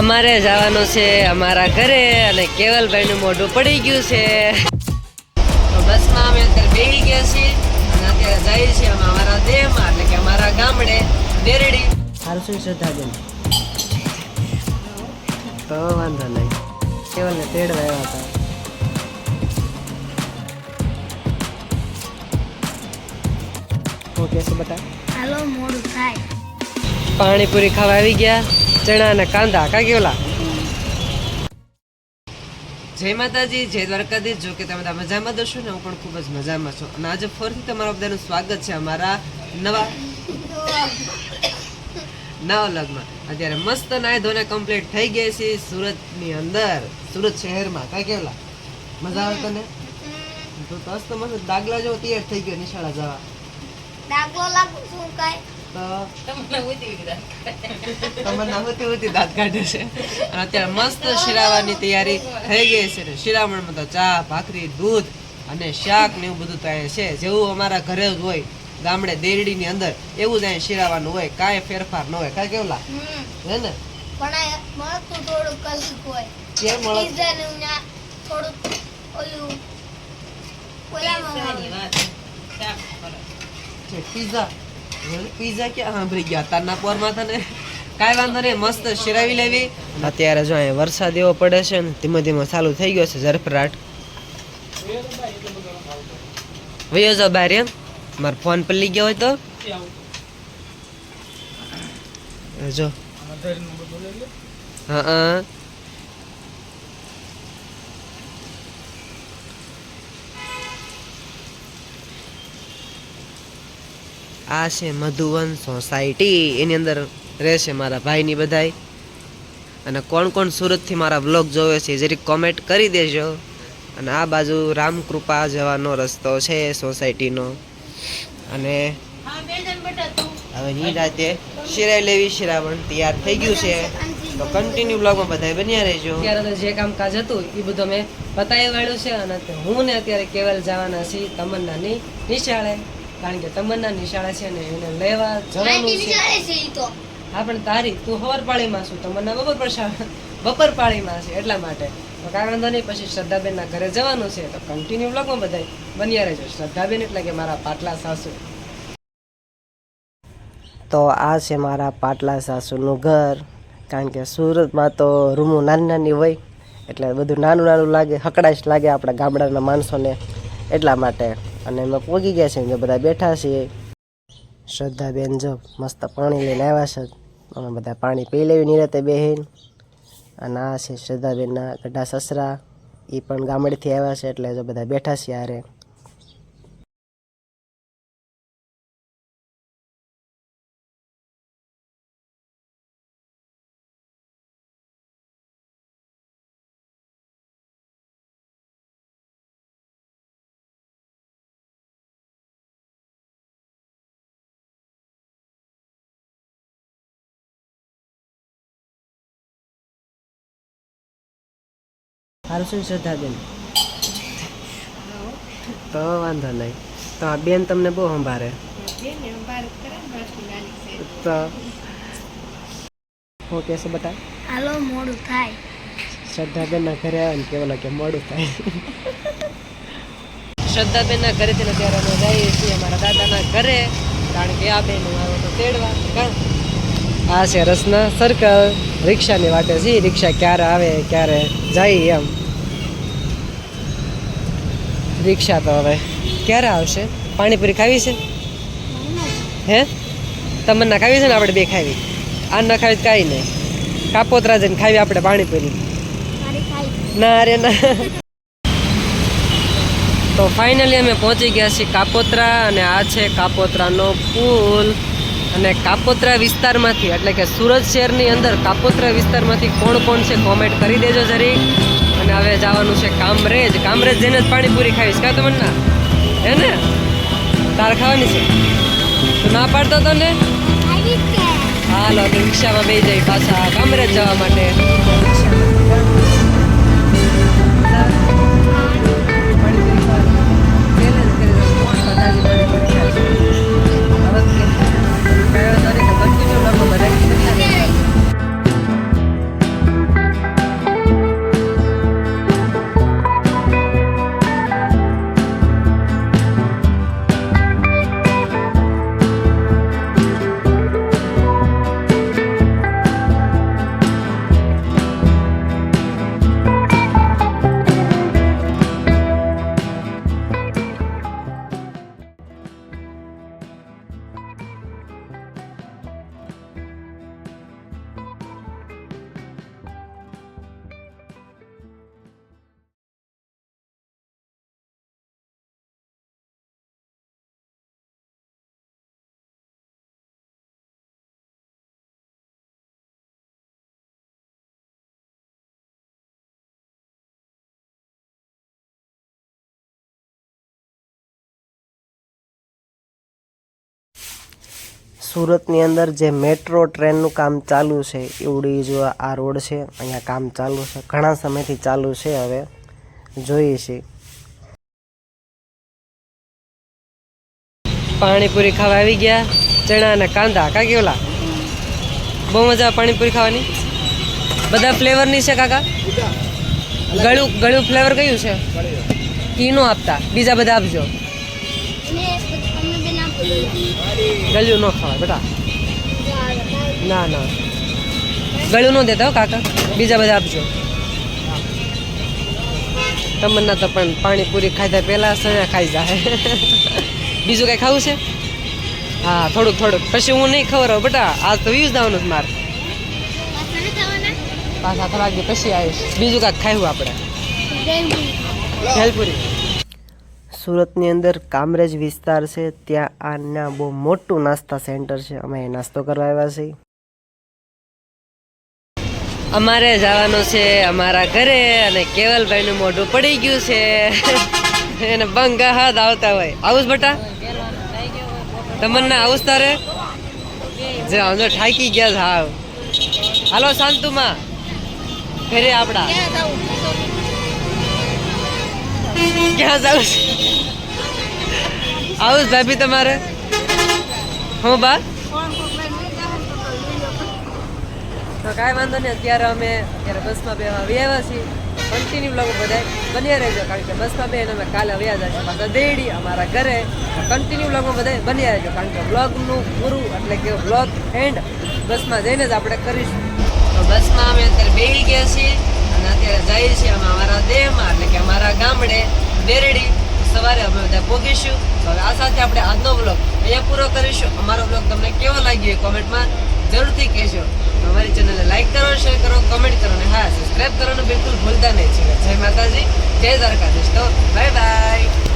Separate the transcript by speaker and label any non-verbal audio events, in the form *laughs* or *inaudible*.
Speaker 1: અમારે જવાનું છે અમારા ઘરે અને કેવલભાઈનું મોઢું પડી ગયું છે. તો બસમાં અમે અત્યારે બેસી ગયા છીએ અને અત્યારે જઈએ છીએ અમે અમારા દેહમાં એટલે કે અમારા ગામડે બેરડી. હાલ શું શ્રદ્ધાબેન? તો વાંધો નહીં. કેવલને તેડવા આવ્યા હતા. ઓકે છે બટા?
Speaker 2: હાલો મોડું થાય.
Speaker 1: પાણીપુરી ખાવા આવી ગયા. ચણા અને કાંદા. કા કેવલા જય માતાજી, જય દ્વારકાધીશ. જો કે તમે બધા મજામાં દશો ને, હું પણ ખૂબ જ મજામાં છું. અને આજે ફરીથી તમારા બધાનું સ્વાગત છે અમારા નવા નવા લગમાં અત્યારે મસ્ત નાય ધોને કમ્પ્લીટ થઈ ગઈ છે સુરતની અંદર. સુરત શહેરમાં. કા કેવલા મજા આવે તને? તો તસ તો મસ્ત દાગલા જેવો તૈયાર થઈ ગયો નિશાળા જવા.
Speaker 2: દાગલો લાગુ શું કાય
Speaker 1: તો તમન્ના હોતી હોતી દાંત કાઢે છે. અને અત્યારે મસ્ત શિરાવાની તૈયારી થઈ ગઈ છે ને. શિરામણમાં તો ચા ભાખરી દૂધ અને શાક ને એવું બધું તો અહીંયા છે. જેવું અમારા ઘરે જ હોય ગામડે દેરડીની અંદર એવું જ અહીંયા શિરાવાનું હોય. કાંઈ ફેરફાર ન હોય. કાંઈ કેવલા?
Speaker 2: હમ.
Speaker 1: હે ને?
Speaker 2: પણ હોય.
Speaker 1: કેમ
Speaker 2: થોડુંક ઓલું ઓલામાં
Speaker 1: છે પીઝા પીઝા ક્યાં સાંભળી ગયા? તારના પોરમાં તને કાંઈ વાંધો નહીં, મસ્ત શિરાવી લેવી. અત્યારે જો અહીંયા વરસાદ એવો પડે છે ને, ધીમે ધીમે ચાલુ થઈ ગયો છે ઝરફરાટ વયો જો બહાર મારો ફોન પલ્લી ગયો હોય તો. જો. હા હા. આ છે મધુવન સોસાયટી. એની અંદર રહેશે મારા ભાઈની બધાય. અને કોણ કોણ સુરતથી મારા બ્લોગ જોવે છે જરીક કોમેન્ટ કરી દેજો. અને આ બાજુ રામકૃપા જવાનો રસ્તો છે સોસાયટીનો. અને હવે ની રાતે શિરાઈ લેવી શિરાવણ તૈયાર થઈ ગયું છે. તો કન્ટિન્યુ બ્લોગમાં બધાય બન્યા રહેજો. અત્યારે જે કામકાજ હતું એ બધું મેં બતાવી વાળ્યું છે અને હું ને અત્યારે કેવલ જવાના છીએ, તમન્નાની નિશાળે. કારણ કે તમન્ના શાળા છે ને એને લેવા જવાનું છે. હા પણ તારી તું હવાર પાળીમાં છું તમન્ના બપોર પ્રશા બપોર પાળીમાં છે એટલા માટે. તો કાંઈ વાંધો નહીં પછી શ્રદ્ધાબેનના ઘરે જવાનું છે. તો કન્ટિન્યુ બ્લોગમાં બધાય બન્યા રહેજો. શ્રદ્ધાબેન એટલે કે મારા પાટલા સાસુ. તો આ છે મારા પાટલા સાસુનું ઘર. કારણ કે સુરતમાં તો રૂમો નાની નાની હોય એટલે બધું નાનું નાનું લાગે હકડાશ લાગે આપણા ગામડાના માણસોને એટલા માટે. અને એમાં પહોંચી ગયા છે ને બધા બેઠા છીએ. શ્રદ્ધાબેન જો મસ્ત પાણી લઈને આવ્યા છે. અમે બધા પાણી પી લેવી નિરાતે બેહીન. અને આ છે શ્રદ્ધાબેનના ગઢા સસરા. એ પણ ગામડેથી આવ્યા છે એટલે જો બધા બેઠા છે યારે સારું શું શ્રદ્ધાબેન તો વાંધો નહીં. તો આ બેન તમને બહુ સંભાળે. તો હું કહેશે બટા?
Speaker 2: હાલો મોડું થાય.
Speaker 1: શ્રદ્ધાબેનના ઘરે આવે ને કેવું કે મોડું થાય. *laughs* શ્રદ્ધાબેનના ઘરેથી અત્યારે અમે જઈએ છીએ અમારા દાદાના ઘરે. કારણ કે આ બેન આવ્યો તો તેડવા. આ છે રસના સર્કલ રિક્ષાની વાટે છે રિક્ષા ક્યારે આવે ક્યારે જાય એમ. રિક્ષા તો હવે ક્યારે આવશે? પાણીપુરી ખાવી છે? હે? તમને ખાવી છે ને આપણે બે ખાવી? આ ન ખાવી કાંઈ નહીં. કાપોતરા જઈને ખાવી આપણે પાણીપુરી. ના, અરે ના. તો ફાઇનલી અમે પહોંચી ગયા છીએ કાપોત્રા અને આ છે કાપોત્રાનો પુલ. અને કાપોત્રા વિસ્તારમાંથી, એટલે કે સુરત શહેરની અંદર કાપોત્રા વિસ્તારમાંથી કોણ કોણ છે કોમેન્ટ કરી દેજો જરી. અને હવે જવાનું છે કામરેજ. કામરેજ જઈને જ પાણીપુરી ખાવીશ. કા તમને? ના હે ને? તારે ખાવાની છે? તું ના પાડતો તો ને હાલો રિક્ષામાં બે જઈ પાછા કામરેજ જવા માટે. સુરતની અંદર જે મેટ્રો ટ્રેનનું કામ ચાલુ છે એવડી જો આ રોડ છે, અહીંયા કામ ચાલુ છે, ઘણા સમયથી ચાલુ છે હવે, જોઈએ છીએ પાણીપુરી ખાવા આવી ગયા, ચણા અને કાંદા કાકી ઓલા બહુ મજા પાણીપુરી ખાવાની? બધા ફ્લેવરની છે કાકા? ગળું ગળું ફ્લેવર કયું છે? ઈ આપતા, બીજા બધા આપજો. ગળ્યું ન ખવાય બેટા. ના ના. ગળ્યું ન દેતા કાકા. બીજા બધા આપજો. તમન્ના તો પણ પાણીપુરી ખાધા પહેલા સણા ખાઈ જાય. બીજું કાંઈ ખાવું છે? હા થોડુંક થોડુંક. પછી હું નહીં ખબર બેટા. આજ તો વ્યૂઝ દાવાનું જ મારે.
Speaker 2: પાછા
Speaker 1: થોડાક પછી આવીશ. બીજું કાંઈક ખાયું આપણે. ભેલપુરી સુરતની અંદર કામરેજ વિસ્તાર છે, ત્યાં આના બહુ મોટું નાસ્તા સેન્ટર છે. અમે નાસ્તો કરવા આવ્યા છીએ. અમારે જવાનું છે અમારા ઘરે અને કેવલભાઈનું મોઢું પડી ગયું છે. એને બંગા હાથ આવતા હોય. આવું બટા? તમને આવું તારે? જે અંદર ઠાકી ગયા હાવ. હાલો, શાંતુમાં. ઘરે આપડા. ક્યાં જાવ આવું ભાભી તમારે. હું બા. તો કાંઈ વાંધો નહીં, અત્યારે અમે અત્યારે બસમાં બે આવી આવ્યા છીએ. કન્ટિન્યુ બ્લોગ બધા બન્યા રહેજો, કારણ કે બસમાં બે અમે કાલે આવ્યા જશે પાછા દેડી, અમારા ઘરે. કન્ટિન્યુ બ્લોગમાં બધા બન્યા રહેજો, કારણ કે બ્લોગનું પૂરું, એટલે કે બ્લોગ એન્ડ બસમાં જઈને જ આપણે કરીશું. તો બસમાં અમે અત્યારે બેસી ગયા છીએ. અને અત્યારે જઈએ છીએ અમે અમારા દેહમાં, એટલે કે અમારા ગામડે બેરડી. સવારે અમે બધા પહોંચીશું હવે આ સાથે આપણે આજનો બ્લોગ અહીંયા પૂરો કરીશું. અમારો બ્લોગ તમને કેવો લાગ્યો એ કોમેન્ટમાં જરૂરથી કહેજો. અમારી ચેનલને લાઈક કરો શેર કરો કમેન્ટ કરો, અને હા સબસ્ક્રાઈબ કરવાનું બિલકુલ ભૂલતા નહીં જય માતાજી, જય દ્વારકાધીશ. તો બાય બાય